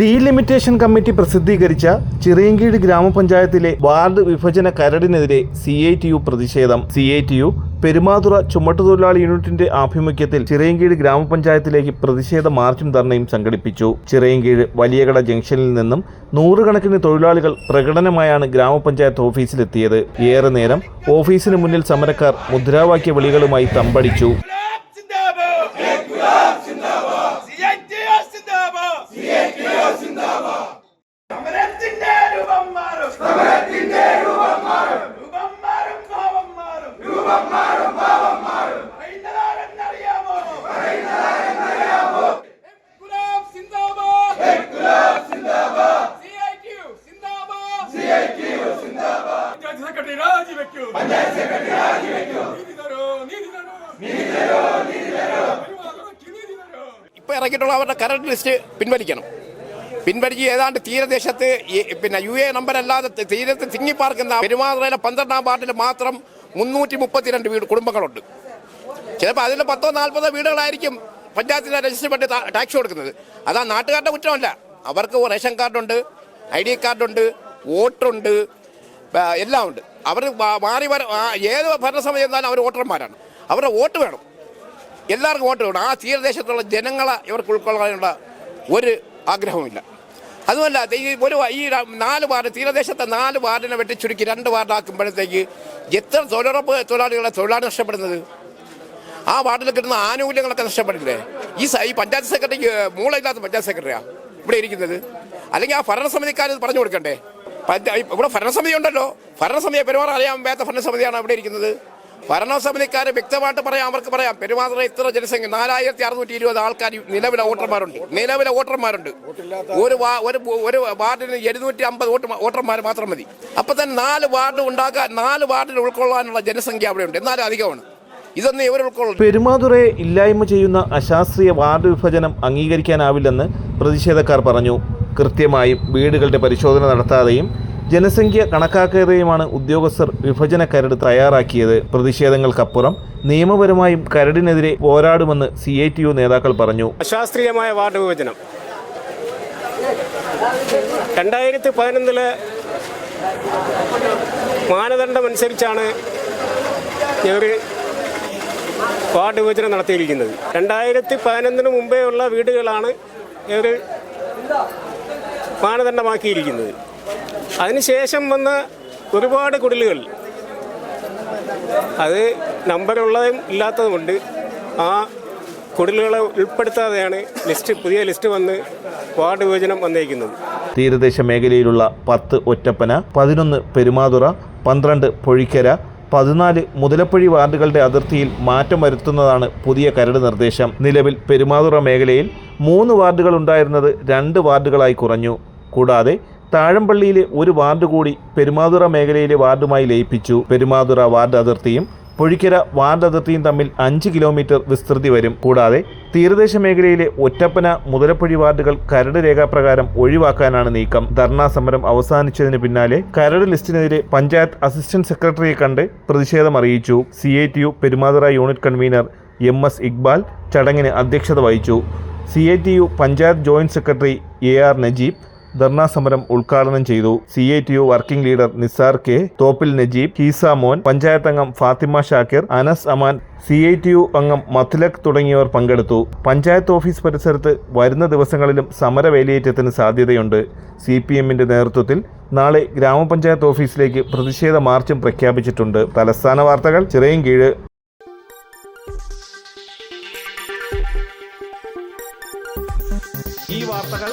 Delimitation committee പ്രസിദ്ധീകരിച്ച ചിറയൻകീഴ് ഗ്രാമപഞ്ചായത്തിലെ ward വിഭജന കരടിനെതിരെ സി ഐ ടി യു പ്രതിഷേധം. C I T U Perumathura ചുമട്ടുതൊഴിലാളി യൂണിറ്റിന്റെ ആഭിമുഖ്യത്തിൽ ചിറയങ്കീട് ഗ്രാമപഞ്ചായത്തിലേക്ക് പ്രതിഷേധ മാർച്ചും ധർണയും സംഘടിപ്പിച്ചു. ചിറയങ്കീട് വലിയകട ജംഗ്ഷനിൽ നിന്നും നൂറുകണക്കിന് തൊഴിലാളികൾ പ്രകടനമായാണ് ഗ്രാമപഞ്ചായത്ത് ഓഫീസിലെത്തിയത്. ഏറെ നേരം ഓഫീസിന് മുന്നിൽ സമരക്കാർ മുദ്രാവാക്യ വിളികളുമായി തമ്പടിച്ചു. ഇപ്പോൾ ഇറക്കിയിട്ടുള്ള അവരുടെ കറണ്ട് ലിസ്റ്റ് പിൻവലിക്കണം. പിൻവലിച്ച് ഏതാണ്ട് തീരദേശത്ത് പിന്നെ യു എ നമ്പർ അല്ലാതെ തീരത്ത് തിങ്ങിപ്പാർക്കുന്ന പെരുമാതുറയിലെ പന്ത്രണ്ടാം വാർഡിൽ മാത്രം മുന്നൂറ്റി മുപ്പത്തിരണ്ട് വീട് കുടുംബങ്ങളുണ്ട്. ചിലപ്പോൾ അതിൽ പത്തോ നാൽപ്പതോ വീടുകളായിരിക്കും പഞ്ചായത്തിന്റെ രജിസ്റ്റർ പറ്റി ടാക്സ് കൊടുക്കുന്നത്. അതാ നാട്ടുകാരുടെ കുറ്റമല്ല. അവർക്ക് റേഷൻ കാർഡുണ്ട് ഐ ഡി കാർഡുണ്ട് വോട്ടുണ്ട് എല്ലാം ഉണ്ട് അവർ മാറി വര ഏത് ഭരണസമിതി എന്നാലും അവർ വോട്ടർമാരാണ്. അവരുടെ വോട്ട് വേണം. എല്ലാവർക്കും വോട്ട് വേണം ആ തീരദേശത്തുള്ള ജനങ്ങളെ ഇവർക്ക് ഉൾക്കൊള്ളാനുള്ള ഒരു ആഗ്രഹവുമില്ല. അതുമല്ല ഈ ഒരു ഈ നാല് വാർഡ് തീരദേശത്തെ നാല് വാർഡിനെ വെട്ടിച്ചുരുക്കി രണ്ട് വാർഡാക്കുമ്പോഴത്തേക്ക് എത്ര തൊഴിലുറപ്പ് തൊഴിലാളികളെ തൊഴിലാണ് നഷ്ടപ്പെടുന്നത്? ആ വാർഡിൽ കിട്ടുന്ന ആനുകൂല്യങ്ങളൊക്കെ നഷ്ടപ്പെടില്ലേ? ഈ ഈ പഞ്ചായത്ത് സെക്രട്ടറിക്ക് മൂളയില്ലാത്ത പഞ്ചായത്ത് സെക്രട്ടറിയാണ് ഇവിടെ ഇരിക്കുന്നത്? അല്ലെങ്കിൽ ആ ഭരണസമിതിക്കാർ ഇത് പറഞ്ഞു കൊടുക്കണ്ടേ? ഇവിടെ ഭരണസമിതി ഉണ്ടല്ലോ. ഭരണസമിതിയെ പെരുമാറാൻ അറിയാൻ വേത്ത ഭരണസമിതിയാണ് ഇവിടെ ഇരിക്കുന്നത്. ഭരണസമിതിക്കാർ വ്യക്തമായിട്ട് പറയാം അവർക്ക് പറയാം. പെരുമാറുന്ന ഇത്ര ജനസംഖ്യ നാലായിരത്തി അറുന്നൂറ്റി ഇരുപത് ആൾക്കാർ നിലവിലെ വോട്ടർമാരുണ്ട്. നിലവിലെ വോട്ടർമാരുണ്ട്. ഒരു ഒരു വാർഡിന് എഴുന്നൂറ്റി അമ്പത് വോട്ട് വോട്ടർമാർ മാത്രം മതി. അപ്പൊ തന്നെ നാല് വാർഡ് ഉണ്ടാക്കാൻ നാല് വാർഡിൽ ഉൾക്കൊള്ളാനുള്ള ജനസംഖ്യ അവിടെയുണ്ട്. എന്നാലും അധികമാണ്. ഇതൊന്നും ഇവർ ഉൾക്കൊള്ളും പെരുമാതുറയെ ഇല്ലായ്മ ചെയ്യുന്ന അശാസ്ത്രീയ വാർഡ് വിഭജനം അംഗീകരിക്കാനാവില്ലെന്ന് പ്രതിഷേധക്കാർ പറഞ്ഞു. കൃത്യമായും വീടുകളുടെ പരിശോധന നടത്താതെയും ജനസംഖ്യ കണക്കാക്കാതെയുമാണ് ഉദ്യോഗസ്ഥർ വിഭജന കരട് തയ്യാറാക്കിയത്. പ്രതിഷേധങ്ങൾക്കപ്പുറം നിയമപരമായും കരടിനെതിരെ പോരാടുമെന്ന് സി ഐ ടി യു നേതാക്കൾ പറഞ്ഞു. അശാസ്ത്രീയമായ വാർഡ് വിഭജനം. രണ്ടായിരത്തി പതിനൊന്നിൽ മാനദണ്ഡമനുസരിച്ചാണ് ഇവർ വാർഡ് വിഭജനം നടത്തിയിരിക്കുന്നത്. രണ്ടായിരത്തി പതിനൊന്നിന് മുമ്പേ ഉള്ള വീടുകളാണ് ഇവർ മാനദണ്ഡമാക്കിയിരിക്കുന്നത്. അതിനുശേഷം വന്ന ഒരുപാട് കുടിലുകൾ. അത് നമ്പറുള്ളതും ഇല്ലാത്തതുമുണ്ട്. ആ കുടിലുകളെ ഉൾപ്പെടുത്താതെയാണ് ലിസ്റ്റ് പുതിയ ലിസ്റ്റ് വന്ന് വാർഡ് വിഭജനം വന്നേക്കുന്നത്. തീരദേശ മേഖലയിലുള്ള പത്ത് ഒറ്റപ്പന പതിനൊന്ന് പെരുമാതുറ പന്ത്രണ്ട് പൊഴിക്കര പതിനാല് മുതലപ്പുഴി വാർഡുകളുടെ അതിർത്തിയിൽ മാറ്റം വരുത്തുന്നതാണ് പുതിയ കരട് നിർദ്ദേശം. നിലവിൽ പെരുമാതുറ മേഖലയിൽ മൂന്ന് വാർഡുകൾ ഉണ്ടായിരുന്നത് രണ്ട് വാർഡുകളായി കുറഞ്ഞു. കൂടാതെ താഴമ്പള്ളിയിലെ ഒരു വാർഡ് കൂടി പെരുമാതുറ മേഖലയിലെ വാർഡുമായി ലയിപ്പിച്ചു. പെരുമാതുറ വാർഡ് അതിർത്തിയും പൊഴിക്കര വാർഡ് അതിർത്തിയും തമ്മിൽ അഞ്ച് കിലോമീറ്റർ വിസ്തൃതി വരും. കൂടാതെ തീരദേശ മേഖലയിലെ ഒറ്റപ്പന മുതലപ്പുഴി വാർഡുകൾ കരട് രേഖാപ്രകാരം ഒഴിവാക്കാനാണ് നീക്കം. ധർണാ സമരം അവസാനിച്ചതിന് പിന്നാലെ കരട് ലിസ്റ്റിനെതിരെ പഞ്ചായത്ത് അസിസ്റ്റന്റ് സെക്രട്ടറിയെ കണ്ട് പ്രതിഷേധം അറിയിച്ചു. C I T U Perumathura unit convener M S Iqbal ചടങ്ങിന് അധ്യക്ഷത വഹിച്ചു. C I T U panchayat joint secretary A R Najeeb dharna സമരം ഉദ്ഘാടനം ചെയ്തു C I T U working leader Nisar K Thoppil Najeeb Heesa Mon panchayat അംഗം Fathima Shakir Anas Aman C I T U അംഗം മത്ലക് തുടങ്ങിയവർ പങ്കെടുത്തു. Panchayat office പരിസരത്ത് വരുന്ന ദിവസങ്ങളിലും സമരവേലിയേറ്റത്തിന് സാധ്യതയുണ്ട്. സി പി എമ്മിന്റെ നേതൃത്വത്തിൽ നാളെ ഗ്രാമപഞ്ചായത്ത് ഓഫീസിലേക്ക് പ്രതിഷേധ മാർച്ചും പ്രഖ്യാപിച്ചിട്ടുണ്ട്. തലസ്ഥാന വാർത്തകൾ ചിറയൻകീഴ്. ഈ വാർത്തകൾ